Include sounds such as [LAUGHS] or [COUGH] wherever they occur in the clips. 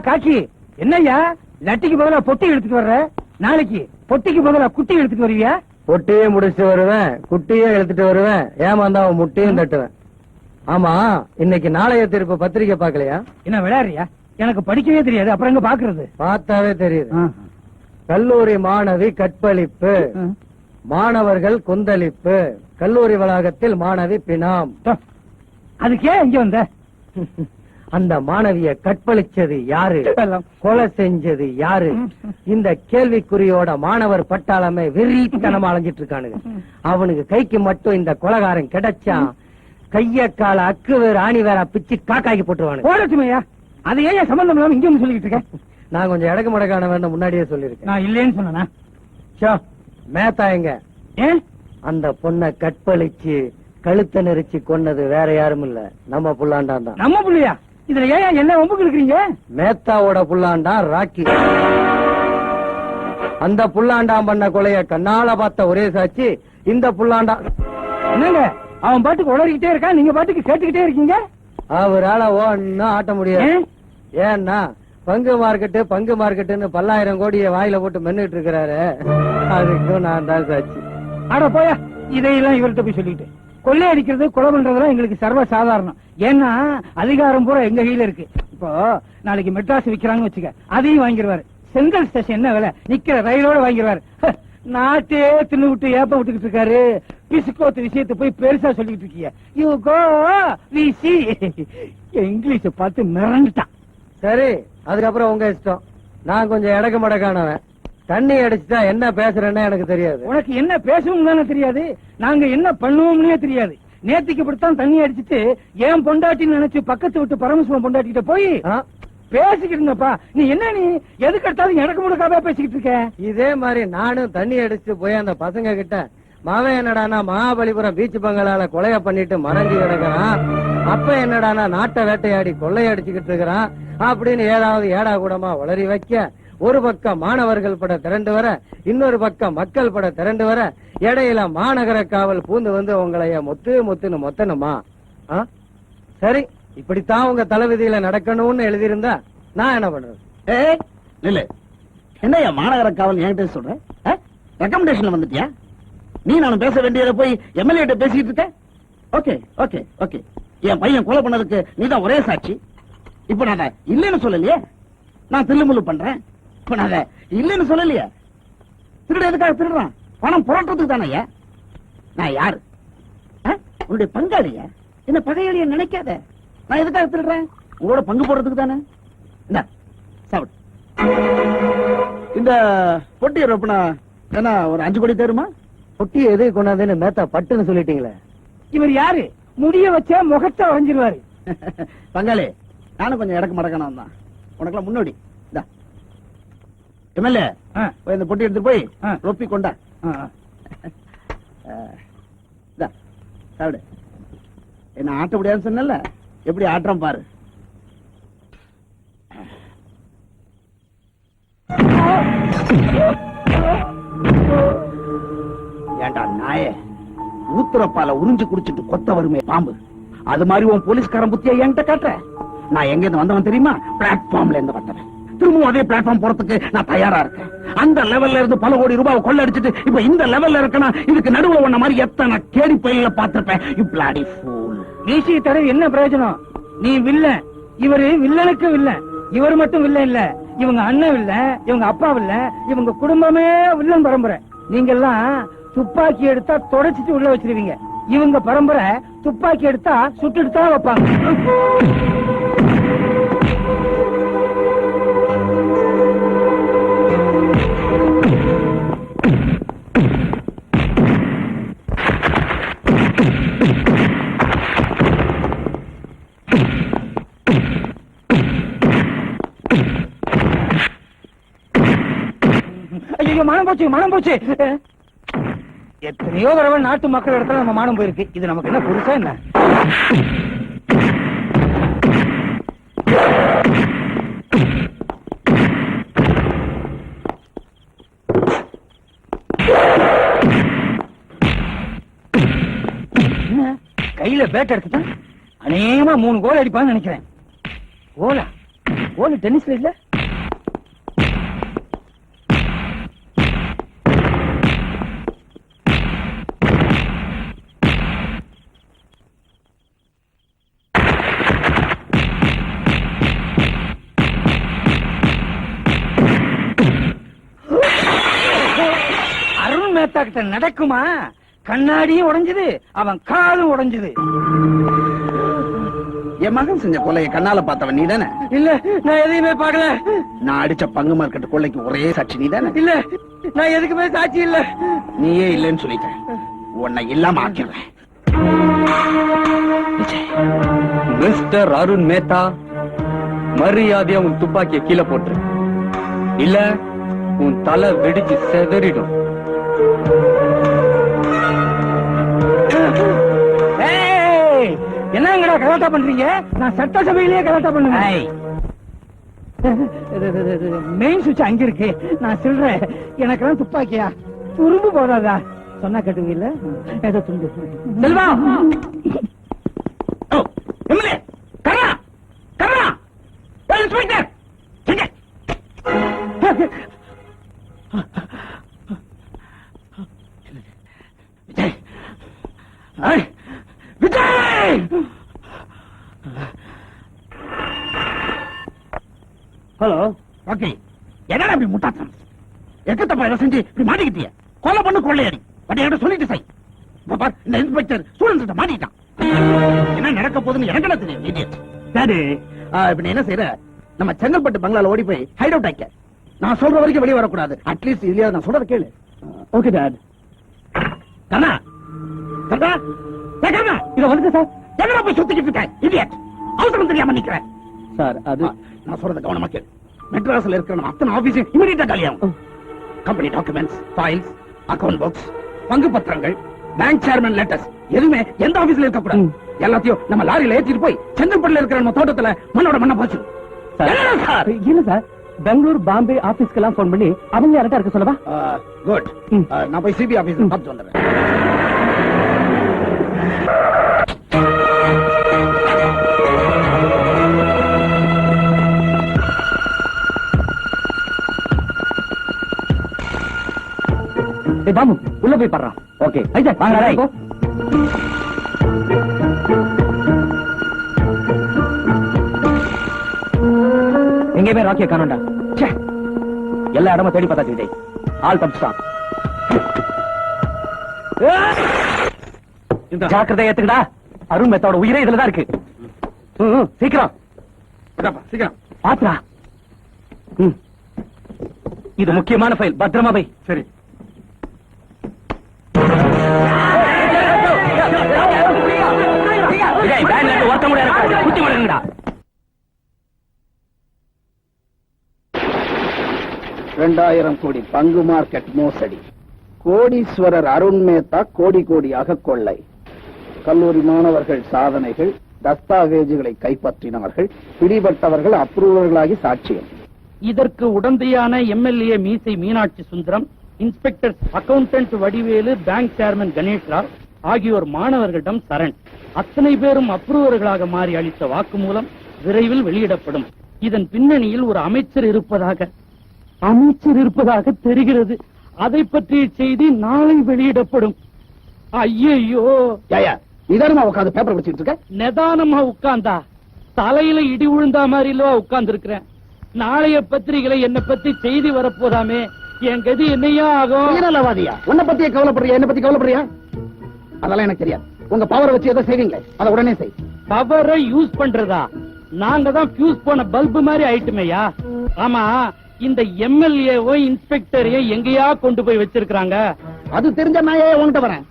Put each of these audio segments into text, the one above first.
காக்கி. என்னய்யா? லட்டிக்கு பதிலா பொட்டி எடுத்துட்டு வர்ற? நாளைக்கு பொட்டிக்கு பதிலா குட்டி எடுத்துட்டு வருவியா? பொட்டியே முடிச்சுட்டு வருவேன். குட்டியே எடுத்துட்டு வருவேன். ஏமாந்தா அவன் முட்டையும் தட்டுவேன். ஆமா இன்னைக்கு நாளைய தீர்ப்பு பத்திரிக்கை பாக்கலையா என்ன விளையாடுறியா? எனக்கு படிக்கவே தெரியாது. அப்புறம் எங்க பாக்குறது பார்த்தாவே தெரியுது. கல்லூரி மாணவி கற்பழிப்பு. மாணவர்கள் கொந்தளிப்பு. கல்லூரி வளாகத்தில் மாணவி பினாம் அதுக்கே இங்க வந்த? [LAUGHS] அந்த மாணவிய கற்பழிச்சது யாரு? கொலை செஞ்சது யாரு? இந்த கேள்விக்குறியோட மாணவர் பட்டாளமே வெறித்தனமா அலைஞ்சிட்டு இருக்கானுங்க அவனுக்கு கைக்கு மட்டும் இந்த கொலகாரன் கிடைச்சான் கைய கால அக்கு வேற ஆணி வேற பிச்சு காக்காக்கி போட்டுருவானுங்க. அது ஏன் சம்பந்தம் இல்லாம இங்க சொல்லிட்டு இருக்க? நான் கொஞ்சம் இடக்கு மடக்கான வேண்டாம் முன்னாடியே சொல்லிருக்கேன் நான் இல்லேன்னு சொன்னா ச்சோ, மேத்தா எங்க? அந்த பொண்ண கற்பழிச்சு கழுத்தை நெரிச்சு கொன்னது வேற யாரும் இல்ல. நம்ம புல்லாண்டான் தான். நம்ம புள்ளையா? இதுல ஏன் என்ன ஒம்புக்கு இருக்கிறீங்க? மேத்தாவோட புல்லாண்டா ராக்கி. அந்த புல்லாண்டாம் பண்ண கொலைய கண்ணால பார்த்த ஒரே சாட்சி இந்த புல்லாண்டா என்னங்க? அவன் பாட்டுக்கு உளறிக்கிட்டே இருக்கான் நீங்க பாட்டுக்கு கேட்டுக்கிட்டே இருக்கீங்க? அவரால ஒன்னும் ஆட்ட முடியாது. ஏன்? ஏன்னா பங்கு மார்க்கெட்டு பங்கு மார்க்கெட்டுன்னு பல்லாயிரம் கோடிய வாயில போட்டு மென்னுட்டு இருக்கிறாரு. அதுக்கும் நான் தான் சாட்சி. அட போயா இதையெல்லாம் இவர்கிட்ட போய் சொல்லிட்டு கொள்ளை அடிக்கிறது கொலை பண்றதெல்லாம் எங்களுக்கு சர்வ சாதாரணம் ஏன்னா அதிகாரம் பூரா எங்க கையில இருக்கு. இப்போ நாளைக்கு மெட்ராஸ் விக்கிறாங்கன்னு வச்சுக்க அதையும் வாங்கிடுவாரு சென்ட்ரல் ஸ்டேஷன் என்ன விலை? நிக்கிற ரயிலோட வாங்கிடுவாரு நாட்டே தின்னு விட்டு ஏப்ப விட்டுக்கிட்டு இருக்காரு. பிசுக்கோத்து விஷயத்தை போய் பெருசா சொல்லிக்கிட்டு இருக்கீங்க. யூ கோ வி சி இங்கிலீஷ பார்த்து மிரண்டுட்டான். சரி அதுக்கப்புறம் உங்க இஷ்டம். நான் கொஞ்சம் இடக்க மடக்கானவன். தண்ணி அடிச்சுட்டா என்ன பேசுறேன்னு எனக்கு தெரியாது. உனக்கு என்ன பேசவும் தானே தெரியாது? நாங்க என்ன பண்ணுவோம்னே தெரியாது. நேத்திக்கு இப்படித்தான் தண்ணி அடிச்சிட்டு ஏன் பொண்டாட்டின்னு நினைச்சு பக்கத்து விட்டு பரமசிவம் பொண்டாட்டிட்ட போய்? பேசிக்கிட்டு இருந்தப்பா நீ என்ன நீ? எதுக்கு எடுத்தாலும் எனக்கு முழுக்காவே பேசிக்கிட்டு இருக்க? இதே மாதிரி நானும் தண்ணி அடிச்சுட்டு போய் அந்த பசங்க கிட்ட மாவன் என்னடானா மகாபலிபுரம் பீச் பங்களால கொலைய பண்ணிட்டு மறைஞ்சு கிடக்குறான். அப்ப என்னடானா நாட்டை வேட்டையாடி கொள்ளையடிச்சுக்கிட்டு இருக்கிறான். அப்படின்னு ஏதாவது ஏடா கூடமா வளரி வைக்க ஒரு பக்கம் மாணவர்கள் பட திரண்டு வர இன்னொரு பக்கம் மக்கள் பட திரண்டு வர இடையில மாநகர காவல் பூந்து வந்து உங்களைய மொத்து மொத்துன்னு மொத்தணுமா? ஆ? சரி இப்படித்தான் உங்க தலைவிதியில நடக்கணும்னு எழுதியிருந்தா நான் என்ன பண்றது? ஏய் நில்லு. என்னய்யா மாநகர காவல் என்கிட்ட சொல்ற? ரெக்கமெண்டேஷன்ல வந்துட்டியா? நீ நான் பேச வேண்டியத போய் எம்எல்ஏ கிட்ட பேசிட்டு இருக்க? Okay okay okay. என் பையன் கொலை பண்ணதுக்கு நீதான் ஒரே சாட்சி. இப்ப நான் இல்லைன்னு சொல்லலையே? நான் தில்லுமுல்லு பண்றேன். அதை இல்லைன்னு சொல்லலையே. திருட எதுக்காக திருடுறான்? பணம் புரட்டுறதுக்கு தானே நான் யாரு? உன்னுடைய பங்காளியா என்ன பகையாளிய நினைக்காத. நான் எதுக்காக திருடுறேன்? உங்களோட பங்கு போடுறதுக்கு தானே? இந்த சாப்பிடு. இந்த பொட்டியை ரொப்பினா என்ன ஒரு அஞ்சு கோடி தருமா? பொட்டி எது கொண்டாந்துன்னு மேத்தா பட்டுன்னு சொல்லிட்டீங்களே. இவர் யாரு? முடிய வச்சா முகத்தை வரைஞ்சிருவாரு பங்காளி நானும் கொஞ்சம் இடக்கு மடக்கணும் தான். உனக்கெல்லாம் முன்னோடி. எம்எல்ஏ இந்த பொட்டி எடுத்துட்டு போய். ரொப்பி கொண்டா. சாப்பிடு. என்ன ஆட்ட முடியாதுன்னு சொன்னல எப்படி ஆட்டுறோம் பாரு. ஏண்டா நாயே ஊத்துறப்பால உறிஞ்சு குடிச்சிட்டு கொத்த வருமே பாம்பு. அது மாதிரி உன் போலீஸ்காரன் புத்திய என்கிட்ட காட்டுற. நான் எங்க இருந்து வந்தவன் தெரியுமா? பிளாட்ஃபார்ம்ல இருந்து வந்தவன். திரும்பவும் அதே பிளாட்ஃபார்ம் போறதுக்கு நான் தயாரா இருக்கேன். அந்த லெவல்ல இருந்து பல கோடி ரூபாய் கொள்ள அடிச்சிட்டு இப்ப இந்த லெவல்ல இருக்கனா இதுக்கு நடுவுல உன்ன மாதிரி எத்தனை கேடி பயில பாத்திருப்பேன் யூ பிளாடி ஃபூல் மீசையை தடவை என்ன பிரயோஜனம்? நீ வில்ல. இவரு வில்லனுக்கு வில்ல. இவர் மட்டும் வில்ல இல்ல. இவங்க அண்ணன் இல்ல இவங்க அப்பா இல்ல இவங்க குடும்பமே வில்லன் பரம்பரை. நீங்க எல்லாம் துப்பாக்கி எடுத்தா தொடச்சிட்டு உள்ள வச்சிருவீங்க. இவங்க பரம்பரை துப்பாக்கி எடுத்தா சுட்டுட்டு தான் வைப்பாங்க. மனம் போச்சு. எத்தனையோ தடவை நாட்டு மக்கள் இடத்துல நம்ம மானம் போயிருக்கு. இது நமக்கு என்ன புதுசா என்ன? என்ன? கையில பேட் எடுத்துட்டேன் அநேகமா மூணு கோல் அடிப்பான்னு நினைக்கிறேன். கோலா கோல் டென்னிஸ்ல இல்லை? கிட்ட நடக்குமா? கண்ணாடியும் உடைஞ்சது அவன் காலும் உடைஞ்சது. என் மகன் செஞ்ச கொலையை கண்ணால பார்த்தவன் நீ தானே இல்ல நான் எதையுமே பார்க்கல. நான் அடிச்ச பங்கு மார்க்கெட் கொள்ளைக்கு ஒரே சாட்சி நீ தானே இல்ல நான் எதுக்குமே சாட்சி இல்ல. நீயே இல்லைன்னு சொல்லிட்டேன். உன்னை இல்லாம ஆக்கிடுறேன். மிஸ்டர் அருண் மேத்தா மரியாதையா உன் துப்பாக்கிய கீழே போட்டுரு. இல்ல உன் தலை வெடிச்சு செதறிடும். என்னங்கடா கலாட்டா பண்றீங்க? நான் சட்டசபையிலேயே கலாட்டா பண்ணுவேன். மெயின் சுவிட்ச் அங்க இருக்கு. நான் சொல்றேன். எனக்கெல்லாம் துப்பாக்கியா? துரும்பு போதாதா? சொன்னா கேட்டுவீங்கல்ல? ஏதோ துண்டு செல்வா. ஹலோ ஓகே என்னடா இப்படி முட்டாத்தனம் எக்கத்தப்பா இதை செஞ்சு இப்படி மாட்டிக்கிட்டிய? கொலை பண்ணு கொள்ளையடி. பட் என்கிட்ட சொல்லிட்டு செய். இந்த இன்ஸ்பெக்டர் ஸ்டூடெண்ட்ஸ் மாட்டிட்டான் என்ன நடக்க போகுதுன்னு எனக்கு தெரியும் idiot. சரி இப்ப நீ என்ன செய்யற நம்ம செங்கல்பட்டு பங்களால ஓடி போய் ஹைட் அவுட் ஆக்க. நான் சொல்ற வரைக்கும் வெளியே வரக்கூடாது. அட்லீஸ்ட் இதுலயா நான் சொல்றத கேளு. ஓகே டாட் கண்ணா கண்ணா கண்ணா? இத வந்து சார் எங்கடா போய் சுத்திக்கிட்டு இருக்க இடியட் அவசரம் தெரியாம நிக்கிறேன். சார் அது நான் சொல்றத கவனமா கேளு. மெட்ராஸ்ல இருக்கிற நம்ம அத்தனை ஆபீஸ் இமிடியட்டா காலியாகும் company documents files account books பங்கு பத்திரங்கள் பேங்க் சேர்மன் லெட்டர்ஸ் எதுவுமே எந்த ஆபீஸ்ல இருக்க கூடாது எல்லாத்தையும் நம்ம லாரியில ஏத்திட்டு போய் செங்கல்பட்டுல இருக்கிற நம்ம தோட்டத்துல மண்ணோட மண்ண போச்சு என்னடா சார். பெங்களூர் பாம்பே ஆபீஸ்க்கெல்லாம் போன் பண்ணி அவங்க யார்ட்ட இருக்க சொல்லவா? குட். நான் போய் சிபி ஆபீஸ் பார்த்து வந்துடுறேன். பாம்பு உள்ள போய் பாடுறான் ஓகே. ஐயா வாங்க எங்கேயுமே ராக்கிய காணோண்டா ச்சே. எல்லா இடமும் தேடி பார்த்தாச்சு விஜய் ஆள் தப்பிச்சான் ஜாக்கிரதை ஏத்துக்கடா. அருண் மெத்தோட உயிரே இதுலதான் இருக்கு. சீக்கிரம். சீக்கிரம். பாத்துடா. ம். இது முக்கியமான ஃபைல். பத்திரமா போய். சரி. ஒருத்த குத்தி இரண்டாயிரம் கோடி பங்கு மார்க்கெட் மோசடி. கோடீஸ்வரர் அருண் மேத்தா கோடி கோடியாக கொள்ளை. கல்லூரி மாணவர்கள் சாதனைகள் தஸ்தாவேஜுகளை கைப்பற்றினார்கள் பிடிபட்டவர்கள் அப்ரூவர்களாகி சாட்சியம். இதற்கு உடந்தையான எம்எல்ஏ மீசை Meenakshi Sundaram inspector accountant Vadivelu bank chairman Ganesh Rao ஆகியோர் மாணவர்களிடம் சரண். அத்தனை பேரும் அப்ரூவர்களாக மாறி அளித்த வாக்குமூலம் விரைவில் வெளியிடப்படும். இதன் பின்னணியில் ஒரு அமைச்சர் இருப்பதாக அமைச்சர் இருப்பதாக தெரிகிறது. அதை பற்றிய செய்தி நாளை வெளியிடப்படும். ஜயா நிதானமா உட்காந்து பேப்பர் படிச்சுட்டு இருக்க? நிதானமா உட்கார்ந்தா. தலையில இடி விழுந்தா மாதிரி உட்கார்ந்து இருக்கிறேன் நாளைய பத்திரிகையில என்ன பத்தி செய்தி வரப்போதாமே. என் கதி என்னையா ஆகும் சுயநலவாதியா உன்னை பத்தியே கவலைப்படுறியா? என்ன பத்தி கவலைப்படுறியா? அதெல்லாம் எனக்கு தெரியாது. உங்க பவரை வச்சு எதை செய்வீங்க. அதை உடனே செய். பவரை யூஸ் பண்றதா? நாங்க தான் ஃபியூஸ் போன பல்பு மாதிரி ஆயிட்டுமேயா? ஆமா இந்த எம்எல்ஏவோ இன்ஸ்பெக்டரையோ எங்கேயா கொண்டு போய் வச்சிருக்காங்க அது தெரிஞ்ச நான் ஏன் உன்கிட்ட வரேன்?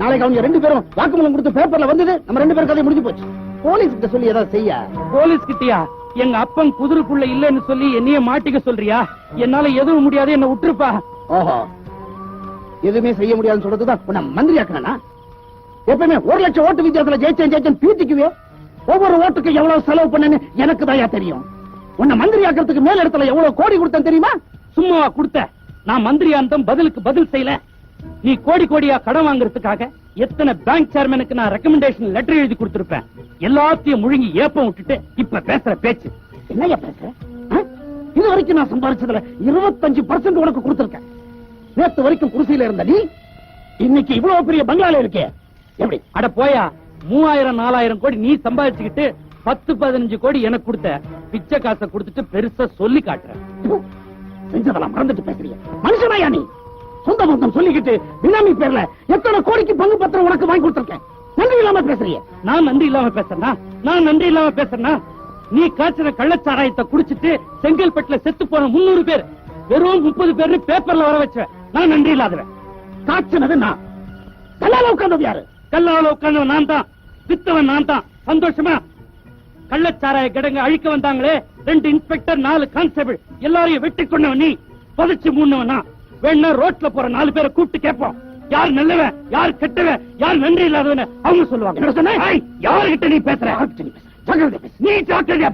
நாளைக்கு அவங்க ரெண்டு பேரும் வாக்குமூலம் கொடுத்து பேப்பர்ல வந்தது நம்ம ரெண்டு பேரும் கதை முடிஞ்சு போச்சு. போலீஸ் கிட்ட சொல்லி ஏதாவது செய்ய? போலீஸ் கிட்டயா எங்க அப்பன் குதிரைக்குள்ள இல்லன்னு சொல்லி என்னைய மாட்டிக்க சொல்றியா? என்னால எதுவும் முடியாது என்ன விட்டுருப்பா. ஓஹோ. எதுவுமே செய்ய முடியாதுன்னு சொல்றதுதான் உன்னை மந்திரி ஆக்கணா எப்பவுமே ஒரு லட்சம் ஓட்டு வித்தியாசத்துல ஜெயிச்சேன் ஜெயிச்சேன் பீத்திக்குவே ஒவ்வொரு ஓட்டுக்கு எவ்வளவு செலவு பண்ணேன்னு எனக்கு தயா தெரியும். உன்னை மந்திரி ஆக்கிறதுக்கு மேல் இடத்துல எவ்வளவு கோடி கொடுத்தேன் தெரியுமா? சும்மாவா கொடுத்த நான் மந்திரியா அந்த பதிலுக்கு பதில் செய்யல. நீ கோடி கோடியா கடன் வாங்குறதுக்காக எத்தனை பேங்க் சேர்மனுக்கு நான் ரெக்கமெண்டேஷன் லெட்டர் எழுதி கொடுத்திருப்பேன்? எல்லாத்தையும் முழுங்கி ஏப்பம் விட்டுட்டு இப்ப பேசுற பேச்சு. என்னையா பேசுற? இது வரைக்கும் நான் சம்பாதிச்சதுல இருபத்தஞ்சு பர்சன்ட் உனக்கு கொடுத்திருக்கேன். நேத்து வரைக்கும் குடிசையில இருந்த நீ இன்னைக்கு இவ்வளவு பெரிய பங்களால இருக்கே. எப்படி? அட போயா மூவாயிரம் நாலாயிரம் கோடி நீ சம்பாதிச்சுக்கிட்டு பத்து பதினஞ்சு கோடி எனக்கு கொடுத்த. பிச்சை காசை கொடுத்துட்டு பெருசா சொல்லி காட்டுற. செஞ்சதெல்லாம் மறந்துட்டு பேசுறீங்க மனுஷனாயா நீ? சொந்த மொத்தம் சொல்லிக்கிட்டு பினாமி பேர்ல எத்தனை கோடிக்கு பங்கு பத்திரம் உனக்கு வாங்கி கொடுத்திருக்கேன்? நன்றி இல்லாம பேசுறிய. நான் நன்றி இல்லாம பேசுறேன்னா நான் நன்றி இல்லாம பேசுறேன்னா நீ காய்ச்சின கள்ளச்சாராயத்தை குடிச்சிட்டு செங்கல்பட்டுல செத்து போன முன்னூறு பேர் வெறும் முப்பது பேர் பேப்பர்ல வர வச்ச நான் நன்றி இல்லாதவன். காய்ச்சினது நான். கல்லால உட்கார்ந்தது யாரு? கல்லால உட்கார்ந்தவன் நான் தான். வித்தவன் நான் தான். சந்தோஷமா? கள்ளச்சாராய கிடங்க அழிக்க வந்தாங்களே ரெண்டு இன்ஸ்பெக்டர் நாலு கான்ஸ்டபிள் எல்லாரையும் வெட்டி கொண்டவன் நீ. புதைச்சு மூணுவனா வேணா ரோட்ல போற நாலு பேரை கூப்பிட்டு கேட்போம். யார் நல்லவன் யார் கெட்டவன் யார் நன்றி இல்லாதவன் அவங்க சொல்லுவாங்க. என்ன சொன்ன? யார்கிட்ட நீ பேசுற? நீ பேசுற? ஜாக்கிரதை பேசு. நீ ஜாக்கிரதையா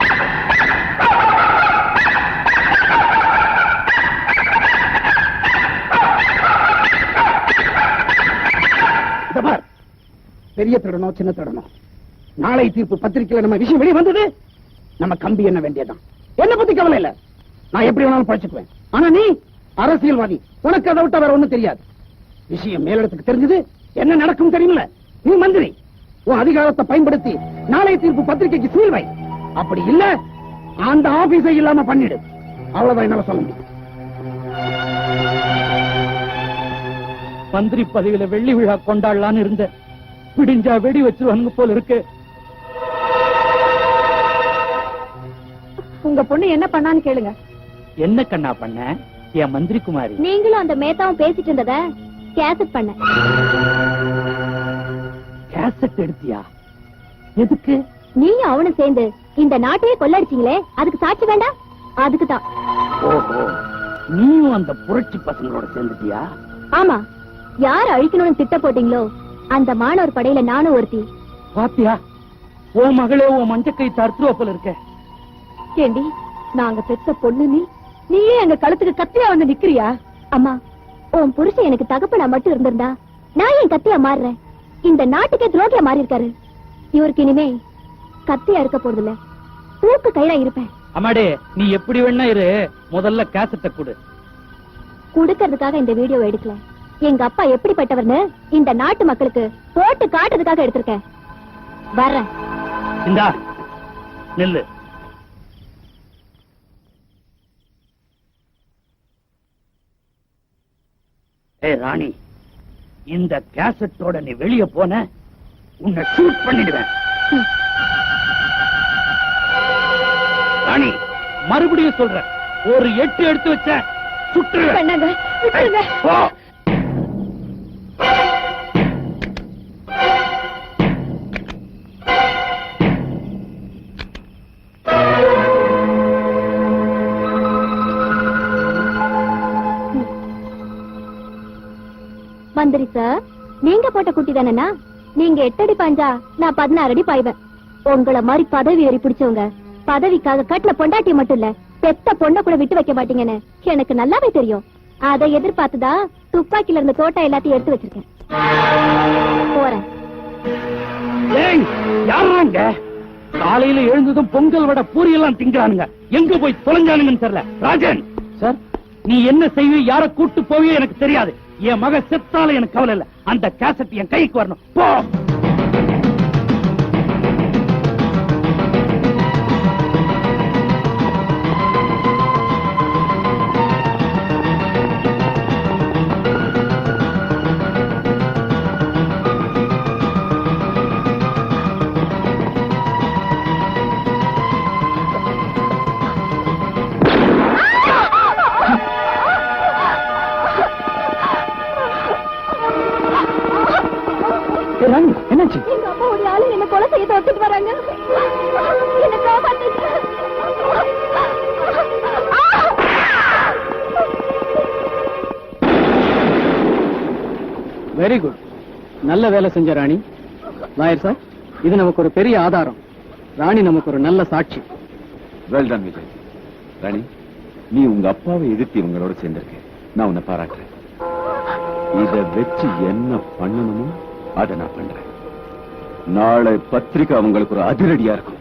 பெரிய திருடனோ சின்ன திருடனோ. நாளை தீர்ப்பு பத்திரிக்கையில நம்ம விஷயம் வெளியே வந்தது? நம்ம கம்பி என்ன வேண்டியதுதான். என்ன பத்தி கவலை இல்ல. நான் எப்படி வேணாலும் பழச்சுக்குவேன். ஆனா நீ அரசியல்வாதி. உனக்கு அதை விட்டா வேற ஒண்ணும் தெரியாது. விஷயம் மேலிடத்துக்கு தெரிஞ்சது. என்ன நடக்கும் தெரியுமில்ல? நீ மந்திரி. உன் அதிகாரத்தை பயன்படுத்தி நாளை தீர்ப்பு பத்திரிக்கைக்கு சீல் வை அப்படி இல்ல அந்த ஆபீஸை இல்லாம பண்ணிடு. அவ்வளவுதான் என்னால சொல்ல முடியும். மந்திரி பதவியில வெள்ளி விழா கொண்டாடலான்னு இருந்த. விடிஞ்சா வெடி வச்சிருவானுங்க போல இருக்கு. உங்க பொண்ணு என்ன பண்ணான்னு கேளுங்க. என்ன கண்ணா பண்ண? என் மந்திரி குமாரி நீங்களும் அந்த மேத்தாவும் பேசிட்டு இருந்தத கேசட் பண்ண. கேசட் எடுத்தியா? எதுக்கு? நீயும் அவனும் சேர்ந்து இந்த நாட்டையே கொள்ளடிச்சீங்களே அதுக்கு சாட்சி வேண்டாம்? அதுக்கு தான் ஓஹோ நீயும் அந்த புரட்சி பசங்களோட சேர்ந்துட்டியா? ஆமா யார் அழிக்கணும்னு திட்ட போட்டீங்களோ அந்த மாணவர் படையில நானும் ஒருத்தி. பாத்தியா? உன் மகளே உன் மஞ்சக்கை தருத்துவ போல இருக்க. ஏண்டி நாங்க பெத்த பொண்ணு நீ நீயே எங்க கழுத்துக்கு கத்தியா வந்து நிக்கிறியா? அம்மா உன் புருஷன் எனக்கு தகப்பனா மட்டும் இருந்திருந்தா நான் ஏன் கத்தியா மாறுறேன்? இந்த நாட்டுக்கே துரோகியா மாறி இருக்காரு இவருக்கு இனிமே கத்தியா இருக்க போறது இல்ல தூக்கு கையில இருப்பேன். அம்மாடே நீ எப்படி வேணா இரு. முதல்ல கேசட்டை கொடு. குடுக்கறதுக்காக இந்த வீடியோ எடுக்கல. எங்க அப்பா எப்படிப்பட்டவர்னு இந்த நாட்டு மக்களுக்கு போட்டு காட்டுறதுக்காக எடுத்திருக்கேன். வர்றேன். இந்தா நெல்லு. ஏய் ராணி இந்த கேசட்டோட நீ வெளிய போன உன்னை ஷூட் பண்ணிடுவேன். ராணி மறுபடியும் சொல்றேன். ஒரு எட்டு எடுத்து வச்ச சுட்டுருவேன். மந்திரி சார் நீங்க போட்ட குட்டி தானேனா நீங்க எட்டு அடி பாஞ்சா நான் பதினாறு அடி பாய்வேன். உங்கள மாதிரி பதவி ஏறி பிடிச்சவங்க பதவிக்காக கட்டின பொண்டாட்டி மட்டும் இல்ல பெத்த பொண்ண கூட விட்டு வைக்க மாட்டீங்கன்னு எனக்கு நல்லாவே தெரியும். அதை எதிர்பார்த்துதான் துப்பாக்கில இருந்த தோட்டம் எல்லாத்தையும் எடுத்து வச்சிருக்கேன். போறேன். யாருங்க காலையில எழுந்ததும் பொங்கல் வடை பூரி எல்லாம் திங்கிறானுங்க. எங்க போய் தொலைஞ்சானுங்கன்னு தெரியல. ராஜன்! சார் நீ என்ன செய்வ யார கூட்டு போவியோ எனக்கு தெரியாது. என் மக செத்தால எனக்கு கவலை இல்ல. அந்த கேசட் என் கைக்கு வரணும். போ. வெரி குட் நல்ல வேலை செஞ்ச ராணி. லாயர் சார் இது நமக்கு ஒரு பெரிய ஆதாரம். ராணி நமக்கு ஒரு நல்ல சாட்சி. Well done Vijay. ராணி நீ உங்க அப்பாவை எதிர்த்து இவங்களோட சேர்ந்திருக்க நான் உன்னை பாராட்டுறேன். இத வச்சு என்ன பண்ணணுமோ அதை நான் பண்றேன். நாளை பத்திரிக்கை அவங்களுக்கு ஒரு அதிரடியா இருக்கும்.